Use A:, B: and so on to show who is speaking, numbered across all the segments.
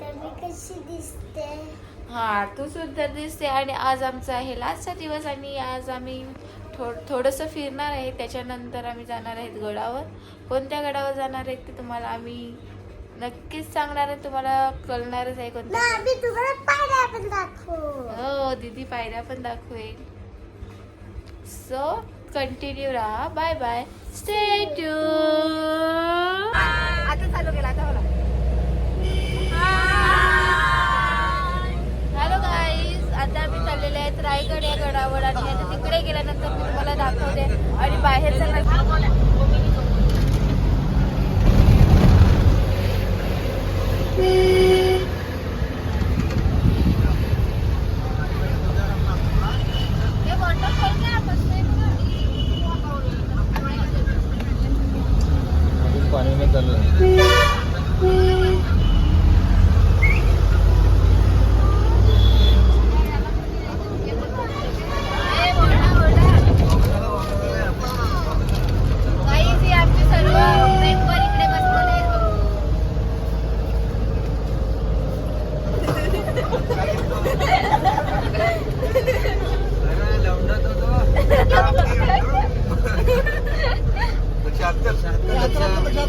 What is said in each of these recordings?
A: तर मी कशी दिसते?
B: हा तू सुंदर दिसते आणि आज आमचा आहे लास्टचा दिवस आणि आज आम्ही थो थोडंसं फिरणार आहे. त्याच्यानंतर आम्ही जाणार आहेत गडावर. कोणत्या गडावर जाणार आहेत ते तुम्हाला आम्ही नक्कीच सांगणार आहे. तुम्हाला कळणारच आहे कोणत्या
A: पायऱ्या पण दाखवू.
B: हो दीदी पायऱ्या पण दाखवेल. सो कंटिन्यू राहा. बाय बाय स्टे ट्यू Yeah.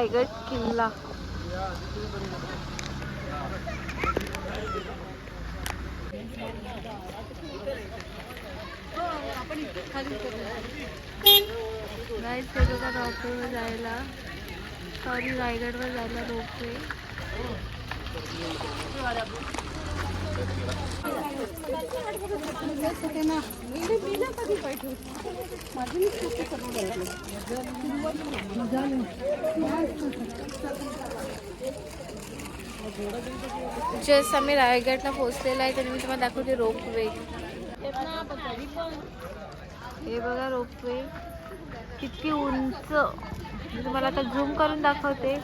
B: रायगड किल्ला नाही ते बघा रोपवेवर जायला. सॉरी रायगडवर जायला रोपवे जस्ट आम्ही रायगडला पोहोचलेला आहे तरी मी तुम्हाला दाखवते रोपवे. हे बघा रोपवे. किती उंच. मी तुम्हाला आता झूम करून दाखवते.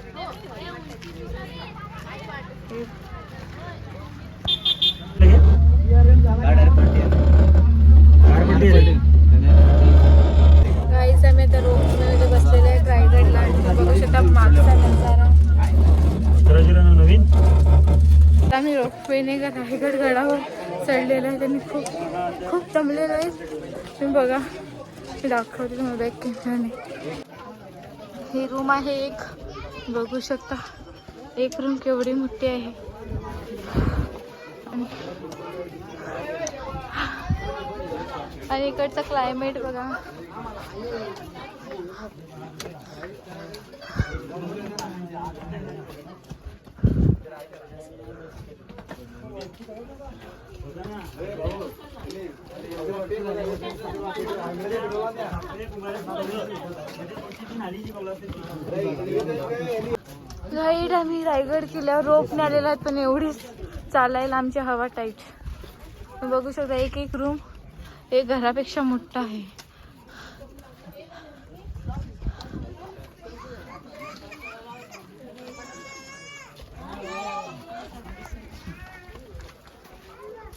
B: गाईज आम्ही आता रोपवेमध्ये बसलेले आहेत रायगडला आणि बघू शकता मागचा नजारा.
C: नवीन
B: आता आम्ही रोपवेने का रायगड गडावर चढलेलो आहे. त्यांनी खूप खूप दमलेलो आहे. तुम्ही बघा. मी दाखवते तुम्हाला बॅक कॅमेराने ही रूम आहे एक. बघू शकता. एक रूम केवढी मोठी आहे. आणि- इकडचं क्लायमेट बघा. राईड आम्ही रायगड किल्ल्यावर रोप आलेला आहेत पण एवढीच चालायला आमची हवा टाईट बघू शकता एक एक रूम एक घरापेक्षा मोठा आहे.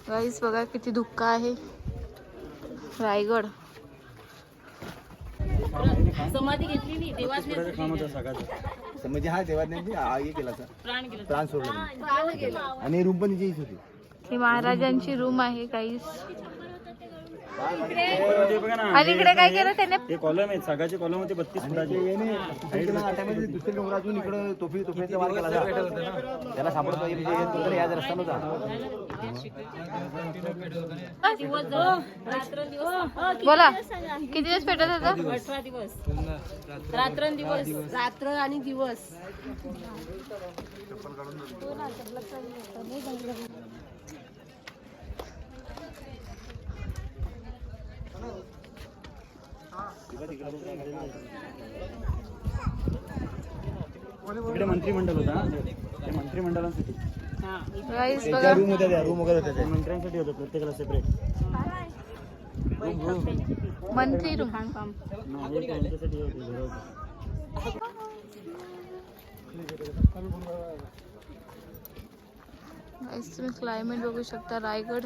B: गाईस बघा किती धुक्का आहे. रायगड.
D: समाधी घेतलेली
C: म्हणजे हा तेव्हा नाही आगे केला प्राण सोडला आणि रूम पण तिची होती.
B: ही महाराजांची रूम आहे काहीच. आणि इकडे काय केलं त्याने?
E: हे कॉलम आहेत सागाचे कॉलम होते बत्तीस फुटाचे.
C: दुसऱ्या डोंगरातून इकडं तोफी तोफीचा वार केला त्याला सापडत म्हणजे
D: दिवस
B: बोला किती दिवस पेटत होता?
D: अठरा दिवस रात्र दिवस रात्र आणि दिवस.
E: इकडे मंत्रिमंडळ होता ते मंत्रिमंडळांसाठी
B: बघा.
C: रूम होत्या त्या रूम वगैरे होत्या
E: ते. मंत्र्यांसाठी होतं प्रत्येकाला सेपरेट
B: मंत्री रूम
E: नाही एक यांच्यासाठी होते घरं होते.
B: गाईस तुम्ही क्लायमेट बघू शकता रायगड.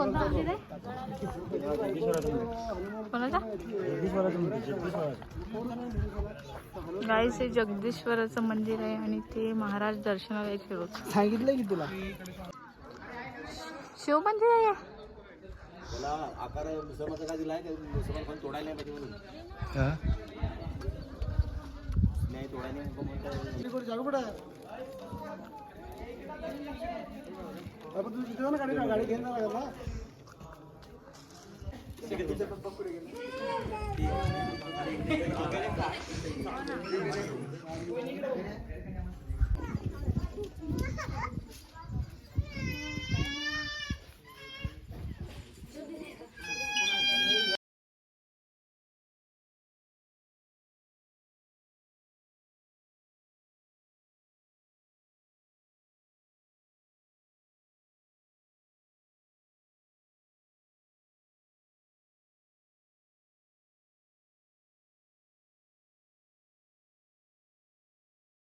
B: कोणता? मंदिर आहे. कोणाचा? गाईस हे जगदीश्वराचं मंदिर आहे आणि ते महाराज दर्शनाला यायचे रोज
C: सांगितलं की तुला?
B: शिव मंदिर आहे?
C: त्याला आकार मुसलमानचा काय दिला आहे मुसलमान पण तोडायला नाही पाहिजे म्हणून. नाही तोडायला नाही म्हणतो